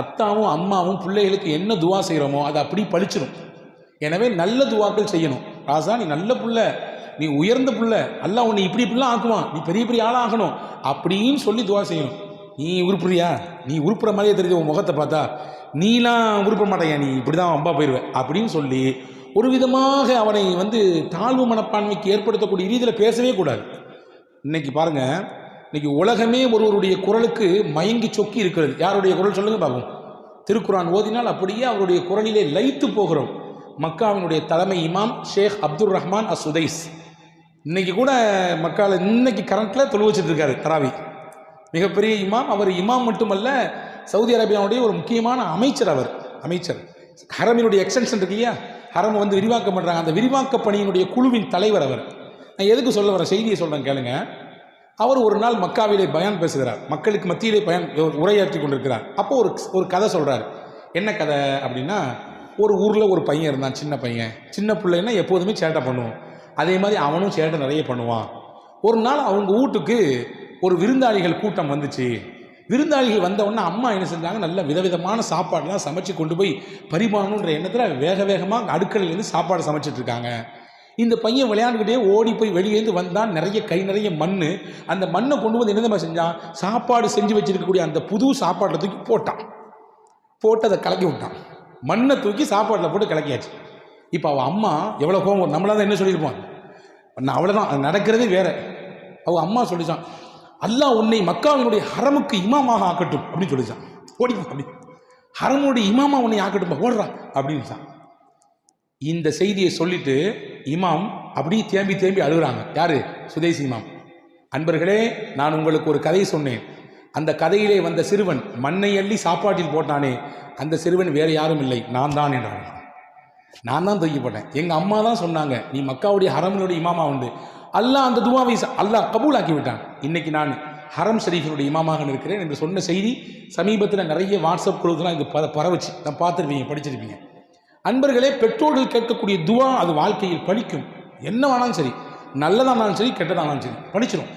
அத்தாவும் அம்மாவும் பிள்ளைகளுக்கு என்ன துவா செய்கிறோமோ அதை அப்படி பழிச்சிடும் எனவே நல்ல துவாக்கள் செய்யணும். ராசா நீ நல்ல புள்ள. நீ உயர்ந்த புள்ள. அல்லாஹ் உன்னை இப்படி இப்படிலாம் ஆக்குவான். நீ பெரிய பெரிய ஆளாக ஆகணும். அப்படின்னு சொல்லி துவா செய்யணும். நீ உருப்புறியா நீ உருப்புற மாதிரியே தெரியுது உன் முகத்தை பார்த்தா. நீலாம் உருப்ப மாட்டேயா நீ இப்படி தான் அம்பா போயிடுவேன் அப்படின்னு சொல்லி ஒரு விதமாக அவனை வந்து தாழ்வு மனப்பான்மைக்கு ஏற்படுத்தக்கூடிய ரீதியில் பேசவே கூடாது. இன்னைக்கு பாருங்கள் இன்னைக்கு உலகமே ஒருவருடைய குரலுக்கு மயங்கி சொக்கி இருக்கிறது. யாருடைய குரல் சொல்லுங்க பார்ப்போம். திருக்குரான் ஓதினால் அப்படியே அவருடைய குரலிலே லயித்து போகிறோம். மக்காவினுடைய தலைமை இமாம் Sheikh Abdul Rahman As Sudais இன்னைக்கு கூட மக்கால இன்னைக்கு கரண்ட்ல தொழில் வச்சுட்டு இருக்காரு தராவி. மிகப்பெரிய இமாம். அவர் இமாம் மட்டுமல்ல சவுதி அரேபியாவுடைய ஒரு முக்கியமான அமைச்சர் அவர். அமைச்சர். ஹரமினுடைய எக்ஸ்டென்ஷன் இருக்கு இல்லையா? ஹரம் வந்து விரிவாக்கம் பண்ணுறாங்க அந்த விரிவாக்க பணியினுடைய குழுவின் தலைவர் அவர். நான் எதுக்கு சொல்ல வர செய்தியை சொல்கிறேன் கேளுங்க. அவர் ஒரு நாள் மக்காவிலே பயன் பேசுகிறார். மக்களுக்கு மத்தியிலே பயன் உரையாற்றி கொண்டிருக்கிறார். அப்போ ஒரு ஒரு கதை சொல்கிறார் என்ன கதை அப்படின்னா ஒரு ஊரில் ஒரு பையன் இருந்தான் சின்ன பையன். சின்ன பிள்ளைன்னா எப்போதுமே சேட்டை பண்ணுவோம் அதே மாதிரி அவனும் சேட்டை நிறைய பண்ணுவான். ஒரு நாள் அவங்க வீட்டுக்கு ஒரு விருந்தாளிகள் கூட்டம் வந்துச்சு. விருந்தாளிகள் வந்தவுடனே அம்மா என்ன செஞ்சாங்க? நல்ல விதவிதமான சாப்பாடுலாம் சமைச்சு கொண்டு போய் பரிமாறணுன்ற எண்ணத்தில் வேக வேகமாக அடுக்கலையிலேருந்து சாப்பாடு சமைச்சிட்ருக்காங்க இருக்காங்க. இந்த பையன் விளையாண்டுக்கிட்டே ஓடி போய் வெளியேந்து வந்தான். நிறைய கை நிறைய மண் அந்த மண்ணை கொண்டு வந்து என்ன செஞ்சான்? சாப்பாடு செஞ்சு வச்சிருக்கக்கூடிய அந்த புது சாப்பாட்டில் தூக்கி போட்டான். போட்டு அதை கலக்கி விட்டான். மண்ணை தூக்கி சாப்பாட்டில் போட்டு கலக்கியாச்சு. இப்போ அவள் அம்மா எவ்வளோ கோவம் வரும். தான் என்ன சொல்லியிருப்பான் நான் அவ்வளோதான் அது நடக்கிறதே வேற. அவள் அம்மா சொல்லிச்சான் அல்லாஹ் உன்னை மக்காவினுடைய ஹரமுக்கு இமாமாக ஆக்கட்டும். அப்படின்னு சொல்லிச்சான். ஓடி அப்படி. ஹரமுடைய இமாமா உன்னை ஆக்கட்டும் ஓடுறா அப்படின்னு இந்த செய்தியை சொல்லிட்டு இமாம் அப்படியே தேம்பி தேம்பி அழுகுறாங்க. யாரு? சுதேசி இமாம். அன்பர்களே நான் உங்களுக்கு ஒரு கதை சொன்னேன். அந்த கதையிலே வந்த சிறுவன் மண்ணை அள்ளி சாப்பாட்டில் போட்டானே அந்த சிறுவன் வேறு யாரும் இல்லை. நான் தான் என்றான் நான் தான் தூக்கி போட்டேன். எங்கள் அம்மா தான் சொன்னாங்க நீ மக்காவுடைய ஹரமனுடைய இமாமா உண்டு. அல்லாஹ் அந்த துவாவை அல்லாஹ் கபூலாக்கி விட்டான். இன்னைக்கு நான் ஹரம் ஷரீஃபினுடைய இமாமாக இருக்கிறேன் என்று சொன்ன செய்தி சமீபத்தில் நிறைய வாட்ஸ்அப் குழுக்கெல்லாம் இங்கே ப பரவச்சு. நான் பார்த்துருப்பீங்க படிச்சிருப்பீங்க. அன்பர்களே பெற்றோர்கள் கேட்கக்கூடிய துவா அது வாழ்க்கையில் படிக்கும் என்ன வேணாலும் சரி நல்லதானாலும் சரி கெட்டதானாலும் சரி படிச்சிடும்